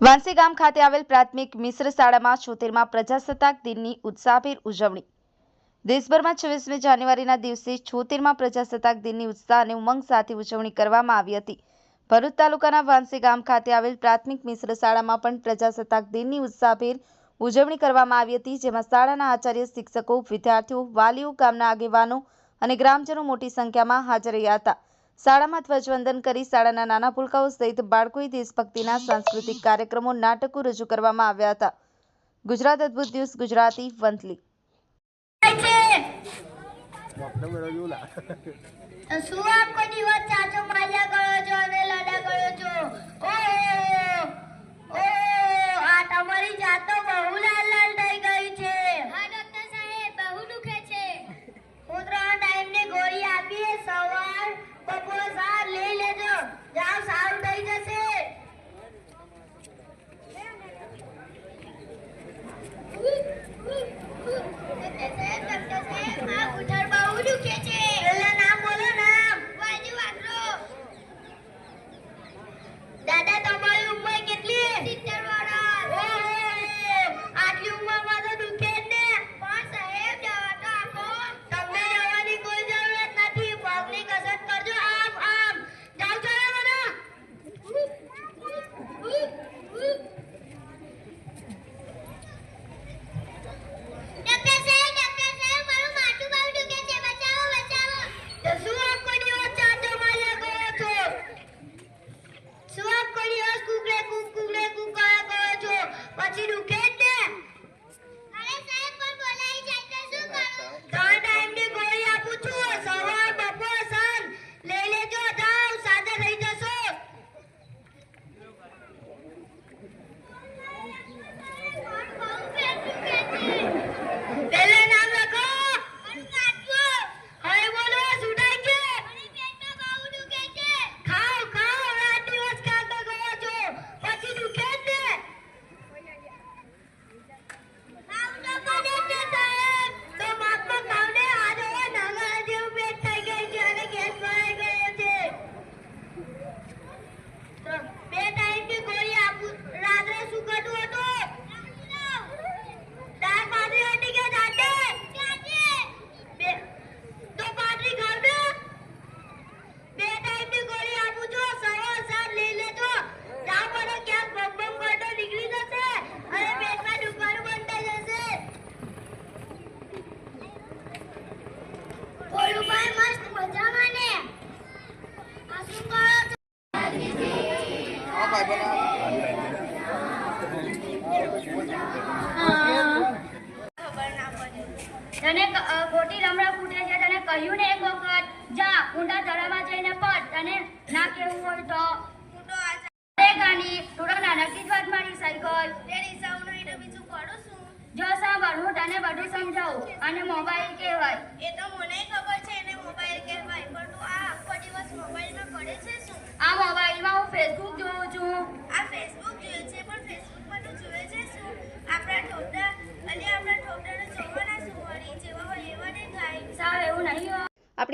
વાંસી ગામ ખાતે આવેલ પ્રાથમિક મિશ્ર શાળામાં છોતેરમાં પ્રજાસત્તાક દિનની ઉત્સાહભેર ઉજવણી. દેશભરમાં છવ્વીસમી જાન્યુઆરીના દિવસે છોતેરમાં પ્રજાસત્તાક દિનની ઉત્સાહ અને ઉમંગ સાથે ઉજવણી કરવામાં આવી હતી. ભરૂચ તાલુકાના વાંસી ગામ ખાતે આવેલ પ્રાથમિક મિશ્ર શાળામાં પણ પ્રજાસત્તાક દિનની ઉત્સાહભેર ઉજવણી કરવામાં આવી હતી, જેમાં શાળાના આચાર્ય, શિક્ષકો, વિદ્યાર્થીઓ, વાલીઓ, ગામના આગેવાનો અને ગ્રામજનો મોટી સંખ્યામાં હાજર રહ્યા હતા. શાળામાં ધ્વજવંદન કરી શાળાના નાના ભૂલકાઓ સહિત બાળકોએ દેશભક્તિના સાંસ્કૃતિક કાર્યક્રમો નાટકો રજૂ કરવામાં આવ્યા હતા. ગુજરાત અદ્ભુત ન્યૂઝ, ગુજરાતી વંથલી. શું આખો દિવસ ચાચો, માલ્યા કરો છો અને લડા કરો છો? ઓહો છો પછી દુખે જ કહ્યું ને એક વખત? જા ઊંડા તળાવમાં જઈને પડ તને ના કેવું હોય તો? અરે ગાની થોડો નાનકડી જ વાત મારી સાયકલ. તેની સૌનું એને બીજું કરું છું. જો સાંભળ હું તને બધું સમજાવું. અને મોબાઈલ કહેવાય. એ તો મને ખબર છે એને મોબાઈલ કહેવાય પણ તું આ આખો દિવસ મોબાઈલમાં પડે છે શું આ મોબાઈલમાં હું ફેસબુક જોઉં છું આ ફેસબુક જોઈએ છે પણ ફેસબુકમાં તું જોઈએ છે શું આપણા ઠોકરા અને આપણા ઠોકરાને જોવાના શું વળી જેવા હોય એવા ને ગાય સાવ એવું નહીં હોય